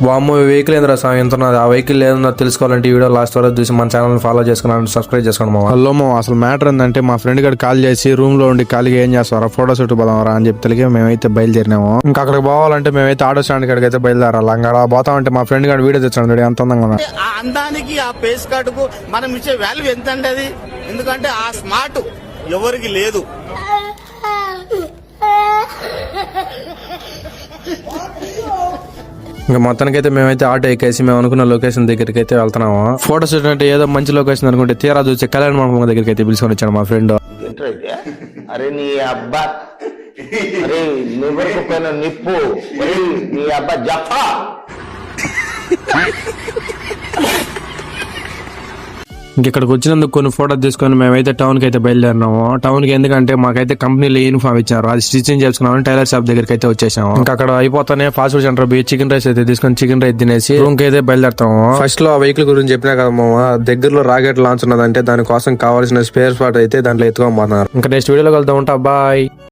వామ్మో వెహికల్ ఏంద్రా స్వామి ఎంత ఉన్నది ఆ వెహికల్ ఏదన్నా తెలుసుకోవాలంటే ఈ వీడియో లాస్ట్ వరకు చూసి మన ఛానల్ ఫాలో చేసుకున్నాను సబ్స్క్రైబ్ చేసుకోండి మా హలో మా అసలు మ్యాటర్ ఏంటంటే మా ఫ్రెండ్ గారు కాల్ చేసి రూమ్లో ఉండి ఖాళీగా ఏం చేస్తారా ఫోటో షూట్ పోదామరా అని చెప్పి తెలిగే మేమైతే బయలుదేరినాము. ఇంకా అక్కడికి పోవాలంటే మేమైతే ఆటో స్టాండ్ కాడికి అయితే బయలుదేరాలి. అలా పోతామంటే మా ఫ్రెండ్ గారు వీడియో తెచ్చాడు చూడు ఎంత అందంగా ఆ అందానికి ఆ పేస్ కార్డుకు మనం ఇచ్చే వాల్యూ ఎంత అండి అది? ఎందుకంటే ఆ స్మార్ట్ ఎవరికి లేదు. ఇంకా మొత్తానికి అయితే మేమైతే ఆటో ఎక్కేసి మేము అనుకున్న లొకేషన్ దగ్గరికి అయితే వెళ్తున్నాము. ఫోటో షూట్ అంటే ఏదో మంచి లొకేషన్ అనుకుంటే తీరా చూసి కళ్యాణ మండపం దగ్గరికి అయితే పిలుచుకొని వచ్చాడు మా ఫ్రెండ్ అరే నీ అబ్బా. అరే నిప్పు. నీ అబ్బా జఫా. ఇక్కడికి వచ్చినందుకు కొన్ని ఫోటోలు తీసుకొని మేమైతే టౌన్కి అయితే బయలుదేరినాము. టౌన్కి ఎందుకంటే మాకైతే కంపెనీలో యూనిఫామ్ ఇచ్చారు. అది స్టిచ్చింగ్ చేసుకున్నాము టైలర్ షాప్ దగ్గరికి అయితే వచ్చేసాము. ఇంకా అక్కడ అయిపోతానే ఫాస్ట్ ఫుడ్ సెంటర్ పోయి చికెన్ రైస్ అయితే తీసుకొని చికెన్ రైస్ తినేసి రూమ్కి అయితే బయలుదేరుతాము. ఫస్ట్లో ఆ వెహికల్ గురించి చెప్పినా కదా మామ దగ్గరలో రాకెట్ లాంచ్ ఉన్నదంటే దానికోసం కావాల్సిన స్పేర్ స్పాట్ అయితే దాంట్లో ఎత్తుకోబోతున్నారు ఇంకా నెక్స్ట్ వీడియోలో వెళ్తా ఉంటా. బాయ్